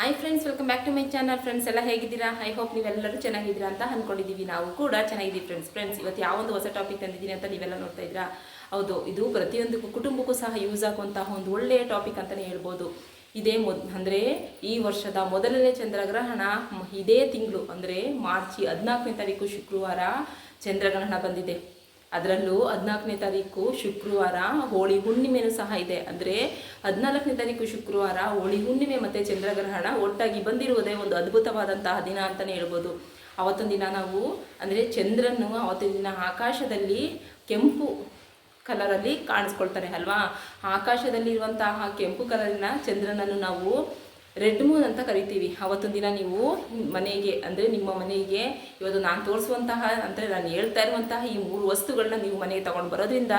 Hi friends welcome back to my channel friends ಎಲ್ಲ ಹೇಗಿದ್ದೀರಾ? I hope ನೀವೆಲ್ಲರೂ ಚೆನ್ನಾಗಿದ್ದೀರಾ ಅಂತ ಅಂದ್ಕೊಂಡಿದ್ದೀವಿ ನಾವು ಕೂಡ ಚೆನ್ನಾಗಿದ್ದೀವಿ ಫ್ರೆಂಡ್ಸ್ ಫ್ರೆಂಡ್ಸ್ ಇವತ್ತು ಯಾವೊಂದು ಹೊಸ ಟಾಪಿಕ್ ತಂದಿದ್ದೀನಿ ಅಂತ ನೀವೆಲ್ಲ ನೋಡ್ತಾ ಇದ್ದೀರಾ? ಹೌದು, ಇದು ಪ್ರತಿಯೊಂದು ಕುಟುಂಬಕ್ಕೂ ಸಹ ಯೂಸ್ ಆಗುವಂತಹ ಒಂದು ಒಳ್ಳೆಯ ಟಾಪಿಕ್ ಅಂತಲೇ ಹೇಳ್ಬೋದು. ಇದೇ ಮೊದ್, ಅಂದರೆ ಈ ವರ್ಷದ ಮೊದಲನೇ ಚಂದ್ರಗ್ರಹಣ ಇದೇ ತಿಂಗಳು, ಅಂದರೆ ಮಾರ್ಚ್ ಹದಿನಾಲ್ಕನೇ ತಾರೀಕು ಶುಕ್ರವಾರ ಚಂದ್ರಗ್ರಹಣ ಬಂದಿದೆ. ಅದರಲ್ಲೂ ಹದಿನಾಲ್ಕನೇ ತಾರೀಕು ಶುಕ್ರವಾರ ಹೋಳಿ ಹುಣ್ಣಿಮೆನೂ ಸಹ ಇದೆ. ಅಂದರೆ ಹದಿನಾಲ್ಕನೇ ತಾರೀಕು ಶುಕ್ರವಾರ ಹೋಳಿ ಹುಣ್ಣಿಮೆ ಮತ್ತು ಚಂದ್ರಗ್ರಹಣ ಒಟ್ಟಾಗಿ ಬಂದಿರುವುದೇ ಒಂದು ಅದ್ಭುತವಾದಂತಹ ದಿನ ಅಂತಲೇ ಹೇಳ್ಬೋದು. ಅವತ್ತೊಂದು ದಿನ ನಾವು, ಅಂದರೆ ಚಂದ್ರನು ಅವತ್ತಿನ ದಿನ ಆಕಾಶದಲ್ಲಿ ಕೆಂಪು ಕಲರಲ್ಲಿ ಕಾಣಿಸ್ಕೊಳ್ತಾರೆ ಅಲ್ವಾ? ಆಕಾಶದಲ್ಲಿರುವಂತಹ ಕೆಂಪು ಕಲರಿನ ಚಂದ್ರನನ್ನು ನಾವು ರೆಡ್ ಮೂನ್ ಅಂತ ಕರಿತೀವಿ. ಅವತ್ತೊಂದು ದಿನ ನೀವು ಮನೆಗೆ, ಅಂದರೆ ನಿಮ್ಮ ಮನೆಗೆ ಇವತ್ತು ನಾನು ತೋರಿಸುವಂತಹ, ಅಂದರೆ ನಾನು ಹೇಳ್ತಾ ಇರುವಂತಹ ಈ ಮೂರು ವಸ್ತುಗಳನ್ನ ನೀವು ಮನೆಗೆ ತಗೊಂಡು ಬರೋದ್ರಿಂದ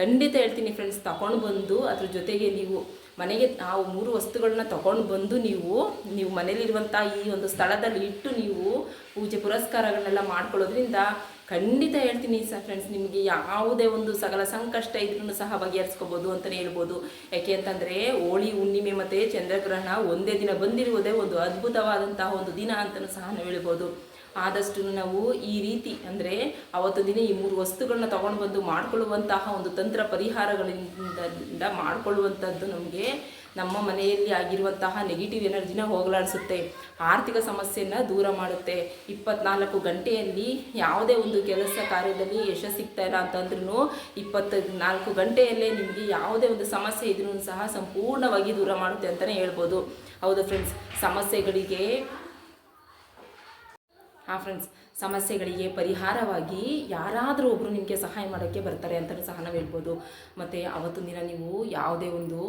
ಖಂಡಿತ ಹೇಳ್ತೀನಿ ಫ್ರೆಂಡ್ಸ್ ತಗೊಂಡು ಬಂದು ಅದ್ರ ಜೊತೆಗೆ ನೀವು ಮನೆಗೆ ಆ ಮೂರು ವಸ್ತುಗಳನ್ನ ತಗೊಂಡು ಬಂದು ನೀವು ನೀವು ಮನೇಲಿರುವಂಥ ಈ ಒಂದು ಸ್ಥಳದಲ್ಲಿ ಇಟ್ಟು ನೀವು ಪೂಜೆ ಪುರಸ್ಕಾರಗಳನ್ನೆಲ್ಲ ಮಾಡ್ಕೊಳ್ಳೋದ್ರಿಂದ ಖಂಡಿತ ಹೇಳ್ತೀನಿ ಸರ್ ಫ್ರೆಂಡ್ಸ್ ನಿಮಗೆ ಯಾವುದೇ ಒಂದು ಸಕಲ ಸಂಕಷ್ಟ ಇದ್ರೂ ಸಹ ಬಗೆಹರಿಸ್ಕೋಬೋದು ಅಂತಲೇ ಹೇಳ್ಬೋದು. ಯಾಕೆ ಅಂತಂದರೆ, ಹೋಳಿ, ಹುಣ್ಣಿಮೆ ಮತ್ತು ಚಂದ್ರಗ್ರಹಣ ಒಂದೇ ದಿನ ಬಂದಿರುವುದೇ ಒಂದು ಅದ್ಭುತವಾದಂತಹ ಒಂದು ದಿನ ಅಂತಲೂ ಸಹ ನಾವು ಹೇಳ್ಬೋದು. ಆದಷ್ಟು ನಾವು ಈ ರೀತಿ ಅಂದರೆ ಅವತ್ತು ದಿನ ಈ ಮೂರು ವಸ್ತುಗಳನ್ನ ತಗೊಂಡು ಬಂದು ಮಾಡಿಕೊಳ್ಳುವಂತಹ ಒಂದು ತಂತ್ರ ಪರಿಹಾರಗಳಿಂದ, ಮಾಡಿಕೊಳ್ಳುವಂಥದ್ದು ನಮಗೆ ನಮ್ಮ ಮನೆಯಲ್ಲಿ ಆಗಿರುವಂತಹ ನೆಗೆಟಿವ್ ಎನರ್ಜಿನ ಹೋಗಲಾಡಿಸುತ್ತೆ. ಆರ್ಥಿಕ ಸಮಸ್ಯೆಯನ್ನು ದೂರ ಮಾಡುತ್ತೆ. ಇಪ್ಪತ್ನಾಲ್ಕು ಗಂಟೆಯಲ್ಲಿ ಯಾವುದೇ ಒಂದು ಕೆಲಸ ಕಾರ್ಯದಲ್ಲಿ ಯಶಸ್ಸು ಸಿಗ್ತಾ ಇಲ್ಲ ಅಂತಂದ್ರೂ ಇಪ್ಪತ್ತ ನಾಲ್ಕು ಗಂಟೆಯಲ್ಲೇ ನಿಮಗೆ ಯಾವುದೇ ಒಂದು ಸಮಸ್ಯೆ ಇದ್ರೂ ಸಹ ಸಂಪೂರ್ಣವಾಗಿ ದೂರ ಮಾಡುತ್ತೆ ಅಂತಲೇ ಹೇಳ್ಬೋದು. ಹೌದು ಫ್ರೆಂಡ್ಸ್ ಸಮಸ್ಯೆಗಳಿಗೆ, ಹಾಂ ಫ್ರೆಂಡ್ಸ್ ಸಮಸ್ಯೆಗಳಿಗೆ ಪರಿಹಾರವಾಗಿ ಯಾರಾದರೂ ಒಬ್ಬರು ನಿಮಗೆ ಸಹಾಯ ಮಾಡೋಕ್ಕೆ ಬರ್ತಾರೆ ಅಂತಲೂ ಸಹ ನಾವು ಹೇಳ್ಬೋದು. ಮತ್ತು ಅವತ್ತು ದಿನ ನೀವು ಯಾವುದೇ ಒಂದು,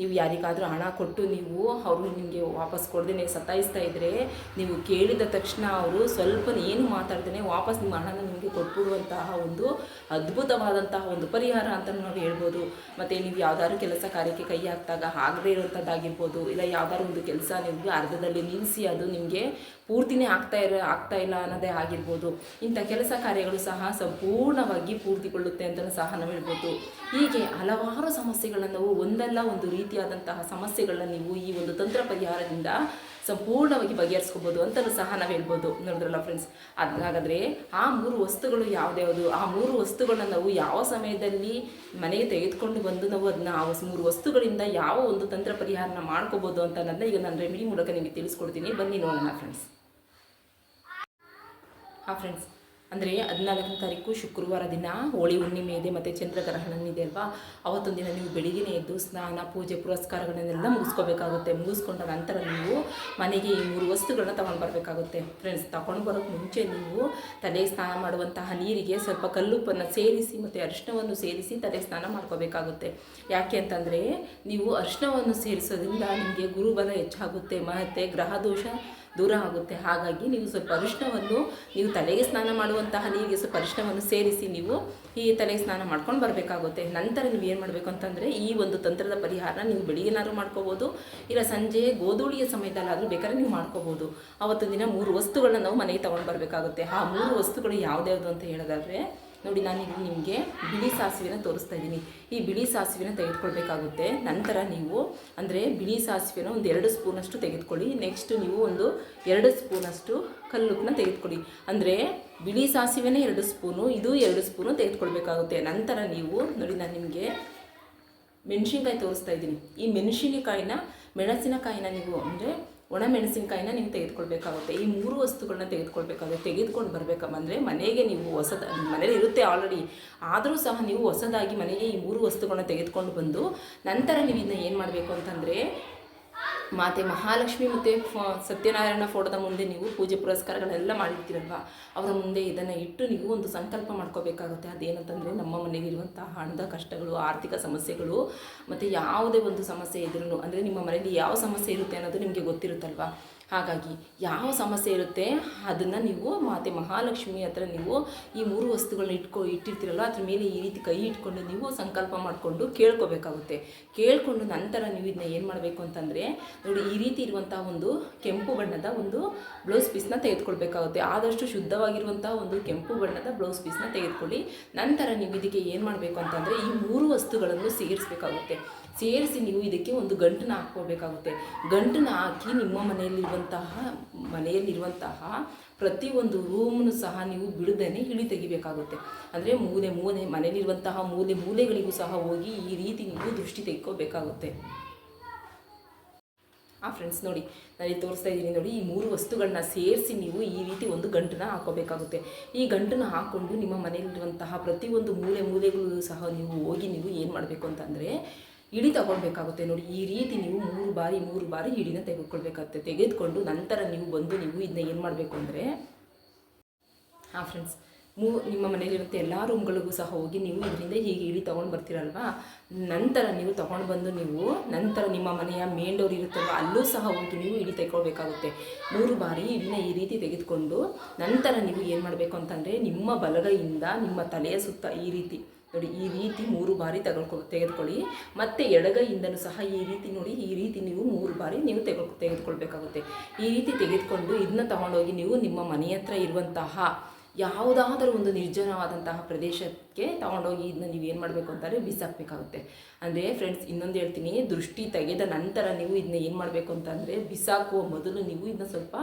ನೀವು ಯಾರಿಗಾದರೂ ಹಣ ಕೊಟ್ಟು ನೀವು ಅವರು ನಿಮಗೆ ವಾಪಸ್ ಕೊಡ್ದೇ ಸತಾಯಿಸ್ತಾ ಇದ್ದರೆ ನೀವು ಕೇಳಿದ ತಕ್ಷಣ ಅವರು ಸ್ವಲ್ಪ ಏನು ಮಾತಾಡ್ದೇ ವಾಪಸ್ ನಿಮ್ಮ ಹಣನ ನಿಮಗೆ ಕೊಟ್ಬಿಡುವಂತಹ ಒಂದು ಅದ್ಭುತವಾದಂತಹ ಒಂದು ಪರಿಹಾರ ಅಂತ ನಾವು ಹೇಳ್ಬೋದು. ಮತ್ತು ನೀವು ಯಾವುದಾದ್ರು ಕೆಲಸ ಕಾರ್ಯಕ್ಕೆ ಕೈ ಹಾಕಿದಾಗ ಆಗದೇ ಇರುವಂಥದ್ದಾಗಿರ್ಬೋದು ಇಲ್ಲ ಯಾವುದಾದ್ರು ಒಂದು ಕೆಲಸ ನಿಮಗೆ ಅರ್ಧದಲ್ಲಿ ನಿಲ್ಲಿಸಿ ಅದು ನಿಮಗೆ ಪೂರ್ತಿನೇ ಆಗ್ತಾ ಇರೋ ಆಗ್ತಾ ಇಲ್ಲ ಅನ್ನೋದೇ ಆಗಿರ್ಬೋದು. ಇಂಥ ಕೆಲಸ ಕಾರ್ಯಗಳು ಸಹ ಸಂಪೂರ್ಣವಾಗಿ ಪೂರ್ತಿಗೊಳ್ಳುತ್ತೆ ಅಂತಲೂ ಸಹ ನಾವು ಹೇಳ್ಬೋದು. ಹೀಗೆ ಹಲವಾರು ಸಮಸ್ಯೆಗಳನ್ನು ನಾವು ಒಂದಲ್ಲ ಒಂದು ರೀತಿಯಾದಂತಹ ಸಮಸ್ಯೆಗಳನ್ನ ನೀವು ಈ ಒಂದು ತಂತ್ರ ಪರಿಹಾರದಿಂದ ಸಂಪೂರ್ಣವಾಗಿ ಬಗೆಹರಿಸ್ಕೋಬೋದು ಅಂತಲೂ ಸಹ ನಾವು ಹೇಳ್ಬೋದು. ನೋಡಿದ್ರಲ್ಲ ಫ್ರೆಂಡ್ಸ್ ಅದು ಹಾಗಾದರೆ ಆ ಮೂರು ವಸ್ತುಗಳು ಯಾವ್ದ್ಯಾವುದು ಆ ಮೂರು ವಸ್ತುಗಳನ್ನ ನಾವು ಯಾವ ಸಮಯದಲ್ಲಿ ಮನೆಗೆ ತೆಗೆದುಕೊಂಡು ಬಂದು ನಾವು ಅದನ್ನ ಆ ಮೂರು ವಸ್ತುಗಳಿಂದ ಯಾವ ಒಂದು ತಂತ್ರ ಪರಿಹಾರನ ಮಾಡ್ಕೋಬೋದು ಅಂತ ಅನ್ನೋದನ್ನ ಈಗ ನಾನು ರೆಮಿಡಿ ಮೂಲಕ ನಿಮಗೆ ತಿಳಿಸ್ಕೊಡ್ತೀನಿ. ಬನ್ನಿ ನೋಡೋಣ ಫ್ರೆಂಡ್ಸ್ ಹಾಂ ಫ್ರೆಂಡ್ಸ್ ಅಂದರೆ ಹದಿನಾಲ್ಕನೇ ತಾರೀಕು ಶುಕ್ರವಾರ ದಿನ ಹೋಳಿ ಹುಣ್ಣಿಮೆ ಇದೆ, ಮತ್ತು ಚಂದ್ರಗ್ರಹಣ ಇದೆ ಅಲ್ವಾ? ಅವತ್ತೊಂದು ದಿನ ನೀವು ಬೆಳಿಗ್ಗೆ ಎದ್ದು ಸ್ನಾನ, ಪೂಜೆ, ಪುರಸ್ಕಾರಗಳನ್ನೆಲ್ಲ ಮುಗಿಸ್ಕೋಬೇಕಾಗುತ್ತೆ. ಮುಗಿಸ್ಕೊಂಡ ನಂತರ ನೀವು ಮನೆಗೆ ಈ ಮೂರು ವಸ್ತುಗಳನ್ನ ತಗೊಂಡು ಬರಬೇಕಾಗುತ್ತೆ. ಫ್ರೆಂಡ್ಸ್ ತಗೊಂಡು ಬರೋಕ್ಕೆ ಮುಂಚೆ ನೀವು ತಲೆ ಸ್ನಾನ ಮಾಡುವಂತಹ ನೀರಿಗೆ ಸ್ವಲ್ಪ ಕಲ್ಲುಪ್ಪನ್ನು ಸೇರಿಸಿ, ಮತ್ತು ಅರಿಶಿನವನ್ನು ಸೇರಿಸಿ ತಲೆ ಸ್ನಾನ ಮಾಡ್ಕೋಬೇಕಾಗುತ್ತೆ. ಯಾಕೆ ಅಂತಂದರೆ, ನೀವು ಅರಿಶಿಣವನ್ನು ಸೇರಿಸೋದ್ರಿಂದ ನಿಮಗೆ ಗುರುಬಲ ಹೆಚ್ಚಾಗುತ್ತೆ, ಮತ್ತು ಗ್ರಹ ದೋಷ ದೂರ ಆಗುತ್ತೆ. ಹಾಗಾಗಿ ನೀವು ಸ್ವಲ್ಪ ಅರಿಶಿನವನ್ನು ನೀವು ತಲೆಗೆ ಸ್ನಾನ ಮಾಡುವಂತಹ ನೀರಿಗೆ ಸ್ವಲ್ಪ ಅರಿಶಿನವನ್ನು ಸೇರಿಸಿ ನೀವು ಈ ತಲೆಗೆ ಸ್ನಾನ ಮಾಡ್ಕೊಂಡು ಬರಬೇಕಾಗುತ್ತೆ. ನಂತರ ನೀವು ಏನು ಮಾಡಬೇಕು ಅಂತಂದರೆ ಈ ಒಂದು ತಂತ್ರದ ಪರಿಹಾರ ನೀವು ಬೆಳಿಗ್ಗೆನಾದ್ರು ಮಾಡ್ಕೋಬೋದು, ಇಲ್ಲ ಸಂಜೆ ಗೋಧೂಳಿಯ ಸಮಯದಲ್ಲಾದರೂ ಬೇಕಾದ್ರೆ ನೀವು ಮಾಡ್ಕೋಬೋದು. ಅವತ್ತು ದಿನ ಮೂರು ವಸ್ತುಗಳನ್ನ ನಾವು ಮನೆಗೆ ತೊಗೊಂಡು ಬರಬೇಕಾಗುತ್ತೆ. ಆ ಮೂರು ವಸ್ತುಗಳು ಯಾವುದ್ಯಾವುದು ಅಂತ ಹೇಳೋದಾದ್ರೆ ನೋಡಿ, ನಾನು ನಿಮಗೆ ಬಿಳಿ ಸಾಸಿವೆನ ತೋರಿಸ್ತಾ ಇದ್ದೀನಿ. ಈ ಬಿಳಿ ಸಾಸಿವೆನ ತೆಗೆದುಕೊಳ್ಬೇಕಾಗುತ್ತೆ. ನಂತರ ನೀವು, ಅಂದರೆ ಬಿಳಿ ಸಾಸಿವೆನ ಒಂದು ಎರಡು ಸ್ಪೂನಷ್ಟು ತೆಗೆದುಕೊಳ್ಳಿ. ನೆಕ್ಸ್ಟ್ ನೀವು ಒಂದು ಎರಡು ಸ್ಪೂನಷ್ಟು ಕಲ್ಲುಪ್ಪನ್ನ ತೆಗೆದುಕೊಳ್ಳಿ. ಅಂದರೆ ಬಿಳಿ ಸಾಸಿವೆನೇ ಎರಡು ಸ್ಪೂನು, ಇದು ಎರಡು ಸ್ಪೂನು ತೆಗೆದುಕೊಳ್ಬೇಕಾಗುತ್ತೆ. ನಂತರ ನೀವು, ನೋಡಿ, ನಾನು ನಿಮಗೆ ಮೆಣಸಿನಕಾಯಿ ತೋರಿಸ್ತಾ ಇದ್ದೀನಿ. ಈ ಮೆಣಸಿನಕಾಯಿನ ಮೆಣಸಿನಕಾಯಿನ ನೀವು, ಅಂದರೆ ಒಣ ಮೆಣಸಿನಕಾಯಿನ ನೀವು ತೆಗೆದುಕೊಳ್ಬೇಕಾಗುತ್ತೆ. ಈ ಮೂರು ವಸ್ತುಗಳನ್ನ ತೆಗೆದುಕೊಳ್ಬೇಕಾಗುತ್ತೆ. ತೆಗೆದುಕೊಂಡು ಬರಬೇಕಮ್ಮ ಮನೆಗೆ ನೀವು ಹೊಸದ, ಮನೇಲಿ ಇರುತ್ತೆ ಆಲ್ರೆಡಿ ಆದರೂ ಸಹ ನೀವು ಹೊಸದಾಗಿ ಮನೆಗೆ ಈ ಮೂರು ವಸ್ತುಗಳನ್ನ ತೆಗೆದುಕೊಂಡು ಬಂದು ನಂತರ ನೀವು ಇದನ್ನ ಏನು ಮಾಡಬೇಕು ಅಂತಂದರೆ ಮಾತೆ ಮಹಾಲಕ್ಷ್ಮಿ ಮತ್ತು ಸತ್ಯನಾರಾಯಣ ಫೋಟೋದ ಮುಂದೆ ನೀವು ಪೂಜೆ ಪುರಸ್ಕಾರಗಳೆಲ್ಲ ಮಾಡಿರ್ತೀರಲ್ವ? ಅವರ ಮುಂದೆ ಇದನ್ನು ಇಟ್ಟು ನೀವು ಒಂದು ಸಂಕಲ್ಪ ಮಾಡ್ಕೋಬೇಕಾಗುತ್ತೆ. ಅದೇನಂತಂದರೆ ನಮ್ಮ ಮನೆಯಲ್ಲಿರುವಂತಹ ಹಣದ ಕಷ್ಟಗಳು, ಆರ್ಥಿಕ ಸಮಸ್ಯೆಗಳು, ಮತ್ತು ಯಾವುದೇ ಒಂದು ಸಮಸ್ಯೆ ಇದ್ರೂ ಅಂದರೆ ನಿಮ್ಮ ಮನೆಯಲ್ಲಿ ಯಾವ ಸಮಸ್ಯೆ ಇರುತ್ತೆ ಅನ್ನೋದು ನಿಮಗೆ ಗೊತ್ತಿರುತ್ತಲ್ವ? ಹಾಗಾಗಿ ಯಾವ ಸಮಸ್ಯೆ ಇರುತ್ತೆ, ಅದನ್ನು ನೀವು ಮಾತೆ ಮಹಾಲಕ್ಷ್ಮಿ ಹತ್ರ ನೀವು ಈ ಮೂರು ವಸ್ತುಗಳನ್ನ ಇಟ್ಕೊ ಇಟ್ಟಿರ್ತೀರಲ್ಲ ಅದ್ರ ಮೇಲೆ ಈ ರೀತಿ ಕೈ ಇಟ್ಕೊಂಡು ನೀವು ಸಂಕಲ್ಪ ಮಾಡಿಕೊಂಡು ಕೇಳ್ಕೋಬೇಕಾಗುತ್ತೆ. ಕೇಳಿಕೊಂಡು ನಂತರ ನೀವು ಇದನ್ನ ಏನು ಮಾಡಬೇಕು ಅಂತಂದರೆ, ನೋಡಿ ಈ ರೀತಿ ಇರುವಂಥ ಒಂದು ಕೆಂಪು ಬಣ್ಣದ ಒಂದು ಬ್ಲೌಸ್ ಪೀಸ್ನ ತೆಗೆದುಕೊಳ್ಬೇಕಾಗುತ್ತೆ. ಆದಷ್ಟು ಶುದ್ಧವಾಗಿರುವಂಥ ಒಂದು ಕೆಂಪು ಬಣ್ಣದ ಬ್ಲೌಸ್ ಪೀಸ್ನ ತೆಗೆದುಕೊಳ್ಳಿ. ನಂತರ ನೀವು ಇದಕ್ಕೆ ಏನು ಮಾಡಬೇಕು ಅಂತಂದರೆ, ಈ ಮೂರು ವಸ್ತುಗಳನ್ನು ಸೇರಿಸಬೇಕಾಗುತ್ತೆ. ಸೇರಿಸಿ ನೀವು ಇದಕ್ಕೆ ಒಂದು ಗಂಟನ್ನು ಹಾಕ್ಕೋಬೇಕಾಗುತ್ತೆ ಗಂಟನ್ನು ಹಾಕಿ ನಿಮ್ಮ ಮನೆಯಲ್ಲಿರುವಂತಹ ಮನೆಯಲ್ಲಿರುವಂತಹ ಪ್ರತಿಯೊಂದು ರೂಮನ್ನು ಸಹ ನೀವು ಬಿಡದೇನೆ ಇಳಿ ತೆಗಿಬೇಕಾಗುತ್ತೆ. ಅಂದರೆ ಮೂಲೆ ಮೂಲೆ, ಮನೆಯಲ್ಲಿರುವಂತಹ ಮೂಲೆ ಮೂಲೆಗಳಿಗೂ ಸಹ ಹೋಗಿ ಈ ರೀತಿ ನೀವು ದೃಷ್ಟಿ ತೆಗೆಕೋಬೇಕಾಗುತ್ತೆ ಆ ಫ್ರೆಂಡ್ಸ್ ನೋಡಿ, ನಾನು ತೋರಿಸ್ತಾ ಇದ್ದೀನಿ ನೋಡಿ, ಈ ಮೂರು ವಸ್ತುಗಳನ್ನ ಸೇರಿಸಿ ನೀವು ಈ ರೀತಿ ಒಂದು ಗಂಟನ್ನ ಹಾಕೋಬೇಕಾಗುತ್ತೆ. ಈ ಗಂಟನ್ನ ಹಾಕ್ಕೊಂಡು ನಿಮ್ಮ ಮನೆಯಲ್ಲಿರುವಂತಹ ಪ್ರತಿಯೊಂದು ಮೂಲೆ ಮೂಲೆಗಳು ಸಹ ನೀವು ಹೋಗಿ ನೀವು ಏನು ಮಾಡಬೇಕು ಅಂತಂದರೆ ಇಡಿ ತಗೊಳ್ಬೇಕಾಗುತ್ತೆ ನೋಡಿ. ಈ ರೀತಿ ನೀವು ಮೂರು ಬಾರಿ ಮೂರು ಬಾರಿ ಹಿಡಿನ ತೆಗೆದುಕೊಳ್ಬೇಕಾಗುತ್ತೆ. ತೆಗೆದುಕೊಂಡು ನಂತರ ನೀವು ಬಂದು ನೀವು ಇದನ್ನ ಏನು ಮಾಡಬೇಕು ಅಂದರೆ, ಹಾಂ ಫ್ರೆಂಡ್ಸ್ ಮೂ, ನಿಮ್ಮ ಮನೆಯಲ್ಲಿರುವಂಥ ಎಲ್ಲ ರೂಮ್ಗಳಿಗೂ ಸಹ ಹೋಗಿ ನೀವು ಇದರಿಂದ ಹೀಗೆ ಇಳಿ ತೊಗೊಂಡು ಬರ್ತೀರಲ್ವಾ? ನಂತರ ನೀವು ತೊಗೊಂಡು ಬಂದು ನೀವು, ನಂತರ ನಿಮ್ಮ ಮನೆಯ ಮೇನ್ ಡೋರ್ ಇರುತ್ತಲ್ವ, ಅಲ್ಲೂ ಸಹ ಹೋಗಿ ನೀವು ಇಳಿ ತೆಗೊಳ್ಬೇಕಾಗುತ್ತೆ ಮೂರು ಬಾರಿ ಇಡಿನ ಈ ರೀತಿ ತೆಗೆದುಕೊಂಡು ನಂತರ ನೀವು ಏನು ಮಾಡಬೇಕು ಅಂತಂದರೆ, ನಿಮ್ಮ ಬಲಗೈಯಿಂದ ನಿಮ್ಮ ತಲೆಯ ಸುತ್ತ ಈ ರೀತಿ ನೋಡಿ, ಈ ರೀತಿ ಮೂರು ಬಾರಿ ತಗೊಳ್ಕೊ ತೆಗೆದುಕೊಳ್ಳಿ. ಮತ್ತು ಎಡಗೈಯಿಂದನೂ ಸಹ ಈ ರೀತಿ ನೋಡಿ, ಈ ರೀತಿ ನೀವು ಮೂರು ಬಾರಿ ನೀವು ತೆಗೆ ತೆಗೆದುಕೊಳ್ಬೇಕಾಗುತ್ತೆ. ಈ ರೀತಿ ತೆಗೆದುಕೊಂಡು ಇದನ್ನ ತಗೊಂಡೋಗಿ ನೀವು ನಿಮ್ಮ ಮನೆ ಹತ್ರ ಇರುವಂತಹ ಯಾವುದಾದರೂ ಒಂದು ನಿರ್ಜನವಾದಂತಹ ಪ್ರದೇಶಕ್ಕೆ ತಗೊಂಡೋಗಿ ಇದನ್ನ ನೀವು ಏನು ಮಾಡಬೇಕು ಅಂತಂದರೆ ಬಿಸಾಕಬೇಕಾಗುತ್ತೆ. ಅಂದರೆ ಫ್ರೆಂಡ್ಸ್ ಇನ್ನೊಂದು ಹೇಳ್ತೀನಿ, ದೃಷ್ಟಿ ತೆಗೆದ ನಂತರ ನೀವು ಇದನ್ನ ಏನು ಮಾಡಬೇಕು ಅಂತಂದರೆ ಬಿಸಾಕುವ ಮೊದಲು ನೀವು ಇದನ್ನ ಸ್ವಲ್ಪ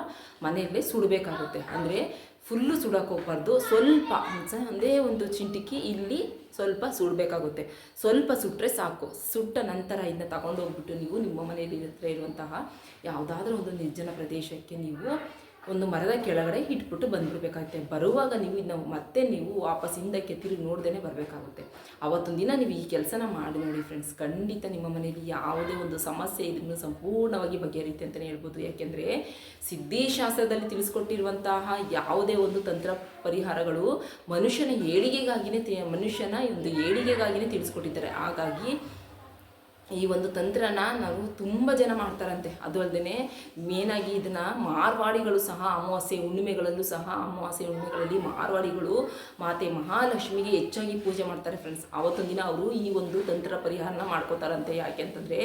ಮನೆಯಲ್ಲೇ ಸುಡಬೇಕಾಗುತ್ತೆ. ಅಂದರೆ ಫುಲ್ಲು ಸುಡೋಕೆ ಹೋಗ್ಬಾರ್ದು. ಸ್ವಲ್ಪ ಒಂದೇ ಒಂದು ಚಿಂಟಿಕಿ ಇಲ್ಲಿ ಸ್ವಲ್ಪ ಸುಡಬೇಕಾಗುತ್ತೆ. ಸ್ವಲ್ಪ ಸುಟ್ಟರೆ ಸಾಕು. ಸುಟ್ಟ ನಂತರ ಇದನ್ನ ತಗೊಂಡೋಗ್ಬಿಟ್ಟು ನೀವು ನಿಮ್ಮ ಮನೆಯಲ್ಲಿ ಹತ್ರ ಇರುವಂತಹ ಯಾವುದಾದ್ರೂ ಒಂದು ನಿರ್ಜನ ಪ್ರದೇಶಕ್ಕೆ ನೀವು ಒಂದು ಮರದ ಕೆಳಗಡೆ ಇಟ್ಬಿಟ್ಟು ಬಂದ್ಬಿಡ್ಬೇಕಾಗುತ್ತೆ. ಬರುವಾಗ ನೀವು ನಾವು ಮತ್ತೆ ನೀವು ವಾಪಸ್ ಹಿಂದಕ್ಕೆ ತಿರುಗಿ ನೋಡ್ದೇ ಬರಬೇಕಾಗುತ್ತೆ. ಅವತ್ತೊಂದು ದಿನ ನೀವು ಈ ಕೆಲಸನ ಮಾಡಿ ನೋಡಿ ಫ್ರೆಂಡ್ಸ್ ಖಂಡಿತ ನಿಮ್ಮ ಮನೆಯಲ್ಲಿ ಯಾವುದೇ ಒಂದು ಸಮಸ್ಯೆ ಇದನ್ನು ಸಂಪೂರ್ಣವಾಗಿ ಬಗೆಹರಿಯುತ್ತೆ ಅಂತಲೇ ಹೇಳ್ಬೋದು. ಯಾಕೆಂದರೆ ಸಿದ್ಧಿಶಾಸ್ತ್ರದಲ್ಲಿ ತಿಳಿಸ್ಕೊಟ್ಟಿರುವಂತಹ ಯಾವುದೇ ಒಂದು ತಂತ್ರ ಪರಿಹಾರಗಳು ಮನುಷ್ಯನ ಏಳಿಗೆಗಾಗಿಯೇ ಮನುಷ್ಯನ ಒಂದು ಏಳಿಗೆಗಾಗಿಯೇ ತಿಳಿಸ್ಕೊಟ್ಟಿದ್ದಾರೆ. ಹಾಗಾಗಿ ಈ ಒಂದು ತಂತ್ರನ ನಾವು ತುಂಬ ಜನ ಮಾಡ್ತಾರಂತೆ. ಅದು ಅಲ್ಲದೆ ಮೇನಾಗಿ ಇದನ್ನು ಮಾರ್ವಾಡಿಗಳು ಸಹ ಅಮಾವಾಸ್ಯೆ ಹುಣ್ಣಿಮೆಗಳಲ್ಲೂ ಸಹ ಅಮಾವಾಸ್ಯೆ ಹುಣ್ಣಿಮೆಗಳಲ್ಲಿ ಮಾರ್ವಾಡಿಗಳು ಮಾತೆ ಮಹಾಲಕ್ಷ್ಮಿಗೆ ಹೆಚ್ಚಾಗಿ ಪೂಜೆ ಮಾಡ್ತಾರೆ ಫ್ರೆಂಡ್ಸ್ ಆವತ್ತೊಂದು ದಿನ ಅವರು ಈ ಒಂದು ತಂತ್ರ ಪರಿಹಾರನ ಮಾಡ್ಕೋತಾರಂತೆ ಯಾಕೆ ಅಂತಂದರೆ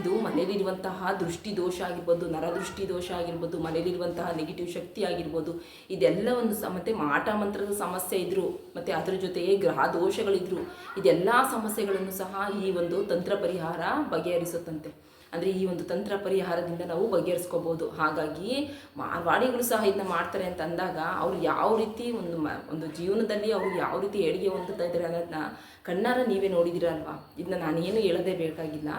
ಇದು ಮನೇಲಿರುವಂತಹ ದೃಷ್ಟಿ ದೋಷ ಆಗಿರ್ಬೋದು, ನರದೃಷ್ಟಿ ದೋಷ ಆಗಿರ್ಬೋದು ಮನೇಲಿರುವಂತಹ ನೆಗೆಟಿವ್ ಶಕ್ತಿ ಆಗಿರ್ಬೋದು, ಇದೆಲ್ಲವನ್ನು ಸಹ ಮತ್ತು ಮಾಟ ಮಂತ್ರದ ಸಮಸ್ಯೆ ಇದ್ದರು ಮತ್ತು ಅದರ ಜೊತೆಗೆ ಗ್ರಹ ದೋಷಗಳಿದ್ರು, ಇದೆಲ್ಲ ಸಮಸ್ಯೆಗಳನ್ನು ಸಹ ಈ ಒಂದು ತಂತ್ರ ಪರಿಹಾರ ಬಗೆಹರಿಸುತ್ತಂತೆ. ಅಂದರೆ ಈ ಒಂದು ತಂತ್ರ ಪರಿಹಾರದಿಂದ ನಾವು ಬಗೆಹರಿಸ್ಕೋಬೋದು. ಹಾಗಾಗಿ ಮಾರ್ವಾಡಿಗಳು ಸಹ ಇದನ್ನ ಮಾಡ್ತಾರೆ ಅಂತ ಅಂದಾಗ ಅವ್ರು ಯಾವ ರೀತಿ ಒಂದು ಒಂದು ಜೀವನದಲ್ಲಿ ಅವರು ಯಾವ ರೀತಿ ಏಳಿಗೆ ಹೊಂದುತ್ತಾ ಇದ್ದಾರೆ ಅನ್ನೋದನ್ನ ಕಣ್ಣಾರ ನೀವೇ ನೋಡಿದಿರಲ್ವಾ ಇದನ್ನ ನಾನೇನು ಹೇಳದೇ ಬೇಕಾಗಿಲ್ಲ.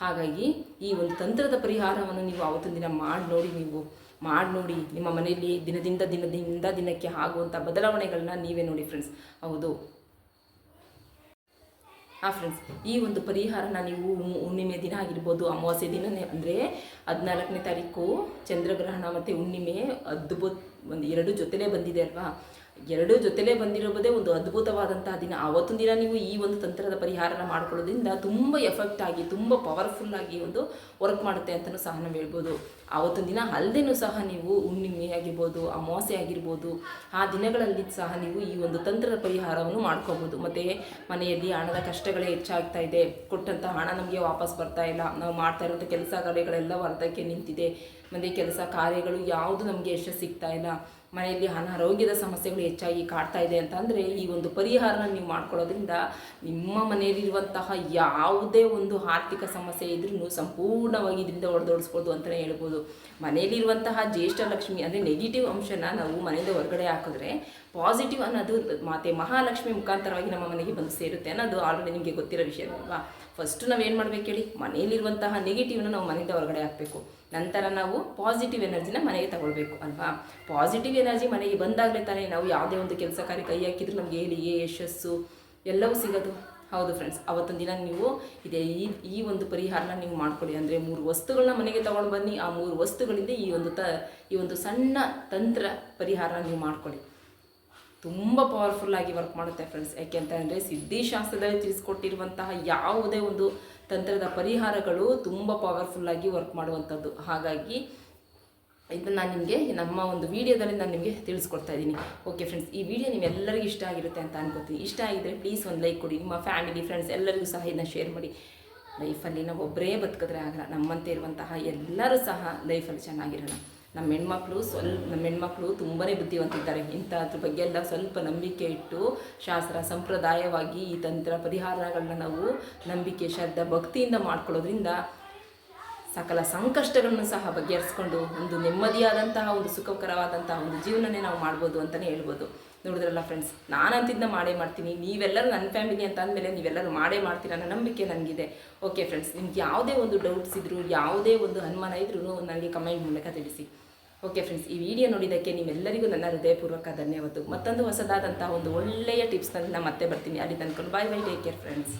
ಹಾಗಾಗಿ ಈ ಒಂದು ತಂತ್ರದ ಪರಿಹಾರವನ್ನು ನೀವು ಆವತ್ತಿನ ದಿನ ಮಾಡಿ ನೋಡಿ ನೀವು. ಮಾಡಿ ನೋಡಿ ನಿಮ್ಮ ಮನೆಯಲ್ಲಿ ದಿನದಿಂದ ದಿನದಿಂದ ದಿನಕ್ಕೆ ಆಗುವಂಥ ಬದಲಾವಣೆಗಳನ್ನ ನೀವೇ ನೋಡಿ ಫ್ರೆಂಡ್ಸ್ ಹೌದು. ಹಾಂ ಫ್ರೆಂಡ್ಸ್ ಈ ಒಂದು ಪರಿಹಾರನ ನೀವು ಹುಣ್ಣಿಮೆ ದಿನ ಆಗಿರ್ಬೋದು, ಅಮಾವಾಸ್ಯೆ ದಿನ ಅಂದರೆ ಹದಿನಾಲ್ಕನೇ ತಾರೀಕು ಚಂದ್ರಗ್ರಹಣ ಮತ್ತು ಹುಣ್ಣಿಮೆ ಅದ್ಭುತ, ಒಂದು ಎರಡು ಜೊತೆಲೇ ಬಂದಿದೆ ಅಲ್ವಾ? ಎರಡು ಜೊತೆಲೇ ಬಂದಿರೋದೇ ಒಂದು ಅದ್ಭುತವಾದಂತಹ ದಿನ. ಆವತ್ತಿನ ದಿನ ನೀವು ಈ ಒಂದು ತಂತ್ರದ ಪರಿಹಾರನ ಮಾಡ್ಕೊಳ್ಳೋದ್ರಿಂದ ತುಂಬ ಎಫೆಕ್ಟ್ ಆಗಿ, ತುಂಬ ಪವರ್ಫುಲ್ ಆಗಿ ಒಂದು ವರ್ಕ್ ಮಾಡುತ್ತೆ ಅಂತಲೂ ಸಹ ನಾವು ಹೇಳ್ಬೋದು. ಆವತ್ತಿನ ದಿನ ಅಲ್ಲದೇನೂ ಸಹ ನೀವು ಹುಣ್ಣಿಮೆ ಆಗಿರ್ಬೋದು, ಅಮಾವಾಸ್ಯೆ ಆಗಿರ್ಬೋದು, ಆ ದಿನಗಳಲ್ಲಿ ಸಹ ನೀವು ಈ ಒಂದು ತಂತ್ರದ ಪರಿಹಾರವನ್ನು ಮಾಡ್ಕೋಬೋದು. ಮತ್ತು ಮನೆಯಲ್ಲಿ ಹಣದ ಕಷ್ಟಗಳೇ ಹೆಚ್ಚಾಗ್ತಾ ಇದೆ. ಕೊಟ್ಟಂಥ ಹಣ ನಮಗೆ ವಾಪಸ್ ಬರ್ತಾ ಇಲ್ಲ. ನಾವು ಮಾಡ್ತಾ ಇರೋಂಥ ಕೆಲಸ ಕಾರ್ಯಗಳೆಲ್ಲ ವರ್ಧಕ್ಕೆ ನಿಂತಿದೆ. ಮತ್ತು ಕೆಲಸ ಕಾರ್ಯಗಳು ಯಾವುದು ನಮಗೆ ಯಶಸ್ಸು ಸಿಗ್ತಾ ಇಲ್ಲ. ಮನೆಯಲ್ಲಿ ಅನಾರೋಗ್ಯದ ಸಮಸ್ಯೆಗಳು ಹೆಚ್ಚಾಗಿ ಕಾಡ್ತಾ ಇದೆ ಅಂತಂದರೆ ಈ ಒಂದು ಪರಿಹಾರನ ನೀವು ಮಾಡ್ಕೊಳ್ಳೋದ್ರಿಂದ ನಿಮ್ಮ ಮನೆಯಲ್ಲಿರುವಂತಹ ಯಾವುದೇ ಒಂದು ಆರ್ಥಿಕ ಸಮಸ್ಯೆ ಇದ್ರೂ ಸಂಪೂರ್ಣವಾಗಿ ಇದರಿಂದ ಹೊಡೆದೋಡಿಸ್ಬೋದು ಅಂತಲೇ ಹೇಳ್ಬೋದು. ಮನೆಯಲ್ಲಿರುವಂತಹ ಜ್ಯೇಷ್ಠ ಲಕ್ಷ್ಮಿ ಅಂದರೆ ನೆಗೆಟಿವ್ ಅಂಶನ ನಾವು ಮನೆಯಿಂದ ಹೊರಗಡೆ ಹಾಕಿದ್ರೆ ಪಾಸಿಟಿವ್ ಅನ್ನೋದು ಮಾತೆ ಮಹಾಲಕ್ಷ್ಮಿ ಮುಖಾಂತರವಾಗಿ ನಮ್ಮ ಮನೆಗೆ ಬಂದು ಸೇರುತ್ತೆ ಅನ್ನೋದು ಆಲ್ರೆಡಿ ನಿಮಗೆ ಗೊತ್ತಿರೋ ವಿಷಯ ಅಲ್ವಾ ಫಸ್ಟು ಏನು ಮಾಡಬೇಕು ಹೇಳಿ ಮನೆಯಲ್ಲಿರುವಂತಹ ನೆಗೆಟಿವ್ನ ನಾವು ಮನೆಯಿಂದ ಹೊರಗಡೆ ಹಾಕಬೇಕು. ನಂತರ ನಾವು ಪಾಸಿಟಿವ್ ಎನರ್ಜಿನ ಮನೆಗೆ ತಗೊಳ್ಬೇಕು ಅಲ್ವಾ? ಪಾಸಿಟಿವ್ ಎನರ್ಜಿ ಮನೆಗೆ ಬಂದಾಗಲೇ ತಾನೇ ನಾವು ಯಾವುದೇ ಒಂದು ಕೆಲಸ ಕಾರ್ಯ ಕೈ ಹಾಕಿದ್ರೆ ನಮಗೆ ಏಳಿಗೆ ಯಶಸ್ಸು ಎಲ್ಲವೂ ಸಿಗೋದು. ಹೌದು ಫ್ರೆಂಡ್ಸ್ ಅವತ್ತೊಂದು ದಿನ ನೀವು ಇದೇ ಈ ಈ ಒಂದು ಪರಿಹಾರನ ನೀವು ಮಾಡ್ಕೊಳ್ಳಿ ಅಂದರೆ ಮೂರು ವಸ್ತುಗಳನ್ನ ಮನೆಗೆ ತಗೊಂಡು ಬನ್ನಿ, ಆ ಮೂರು ವಸ್ತುಗಳಿಂದ ಈ ಒಂದು ತ, ಈ ಒಂದು ಸಣ್ಣ ತಂತ್ರ ಪರಿಹಾರನ ನೀವು ಮಾಡ್ಕೊಳ್ಳಿ ತುಂಬ ಪವರ್ಫುಲ್ಲಾಗಿ ವರ್ಕ್ ಮಾಡುತ್ತೆ ಫ್ರೆಂಡ್ಸ್ ಯಾಕೆ ಅಂತ ಅಂದರೆ ಸಿದ್ಧಿಶಾಸ್ತ್ರದಲ್ಲಿ ತಿಳಿಸ್ಕೊಟ್ಟಿರುವಂತಹ ಯಾವುದೇ ಒಂದು ತಂತ್ರದ ಪರಿಹಾರಗಳು ತುಂಬ ಪವರ್ಫುಲ್ಲಾಗಿ ವರ್ಕ್ ಮಾಡುವಂಥದ್ದು. ಹಾಗಾಗಿ ಇದನ್ನು ನಾನು ನಿಮಗೆ ನಮ್ಮ ಒಂದು ವಿಡಿಯೋದಲ್ಲಿ ನಾನು ನಿಮಗೆ ತಿಳಿಸ್ಕೊಡ್ತಾ ಇದ್ದೀನಿ. ಓಕೆ ಫ್ರೆಂಡ್ಸ್ ಈ ವಿಡಿಯೋ ನಿಮ್ಮೆಲ್ಲರಿಗೂ ಇಷ್ಟ ಆಗಿರುತ್ತೆ ಅಂತ ಅನ್ಕೋತೀನಿ. ಇಷ್ಟ ಆಗಿದ್ದರೆ ಪ್ಲೀಸ್ ಒಂದು ಲೈಕ್ ಕೊಡಿ. ನಿಮ್ಮ ಫ್ಯಾಮಿಲಿ ಫ್ರೆಂಡ್ಸ್ ಎಲ್ಲರಿಗೂ ಸಹ ಇದನ್ನ ಶೇರ್ ಮಾಡಿ. ಲೈಫಲ್ಲಿ ನಾವು ಒಬ್ಬರೇ ಬದುಕಿದ್ರೆ ಆಗಲ್ಲ. ನಮ್ಮಂತೆ ಇರುವಂತಹ ಎಲ್ಲರೂ ಸಹ ಲೈಫಲ್ಲಿ ಚೆನ್ನಾಗಿರೋಣ ನಮ್ಮ ಹೆಣ್ಮಕ್ಳು ಸ್ವಲ್ಪ, ನಮ್ಮ ಹೆಣ್ಮಕ್ಳು ತುಂಬಾ ಬುದ್ಧಿವಂತಿದ್ದಾರೆ. ಇಂಥದ್ರ ಬಗ್ಗೆ ಎಲ್ಲ ಸ್ವಲ್ಪ ನಂಬಿಕೆ ಇಟ್ಟು ಶಾಸ್ತ್ರ ಸಂಪ್ರದಾಯವಾಗಿ ಈ ತಂತ್ರ ಪರಿಹಾರಗಳನ್ನ ನಾವು ನಂಬಿಕೆ, ಶ್ರದ್ಧಾ, ಭಕ್ತಿಯಿಂದ ಮಾಡ್ಕೊಳ್ಳೋದ್ರಿಂದ ಸಕಲ ಸಂಕಷ್ಟಗಳನ್ನು ಸಹ ಬಗೆಹರಿಸ್ಕೊಂಡು ಒಂದು ನೆಮ್ಮದಿಯಾದಂತಹ ಒಂದು ಸುಖಕರವಾದಂತಹ ಒಂದು ಜೀವನನೇ ನಾವು ಮಾಡ್ಬೋದು ಅಂತಲೇ ಹೇಳ್ಬೋದು. ನೋಡಿದ್ರಲ್ಲ ಫ್ರೆಂಡ್ಸ್ ನಾನು ಅಂತಿದ್ದ ಮಾಡೇ ಮಾಡ್ತೀನಿ. ನೀವೆಲ್ಲರೂ ನನ್ನ ಫ್ಯಾಮಿಲಿ ಅಂತ ಅಂದಮೇಲೆ ನೀವೆಲ್ಲರೂ ಮಾಡೇ ಮಾಡ್ತೀರ ಅನ್ನೋ ನಂಬಿಕೆ ನನಗಿದೆ. ಓಕೆ ಫ್ರೆಂಡ್ಸ್ ನಿಮ್ಗೆ ಯಾವುದೇ ಒಂದು ಡೌಟ್ಸ್ ಇದ್ದರೂ ಯಾವುದೇ ಒಂದು ಅನುಮಾನ ಇದ್ರೂ ನನಗೆ ಕಮೆಂಟ್ ಮೂಲಕ ತಿಳಿಸಿ. ಓಕೆ ಫ್ರೆಂಡ್ಸ್ ಈ ವಿಡಿಯೋ ನೋಡಿದ್ದಕ್ಕೆ ನಿಮ್ಮೆಲ್ಲರಿಗೂ ನನ್ನ ಹೃದಯಪೂರ್ವಕ ಧನ್ಯವಾದ ಮತ್ತೊಂದು ಹೊಸದಾದಂತಹ ಒಂದು ಒಳ್ಳೆಯ ಟಿಪ್ಸ್ನಲ್ಲಿ ನಾನು ಮತ್ತೆ ಬರ್ತೀನಿ. ಅಲ್ಲಿ ತಂದ್ಕೊಂಡು bye bye take care friends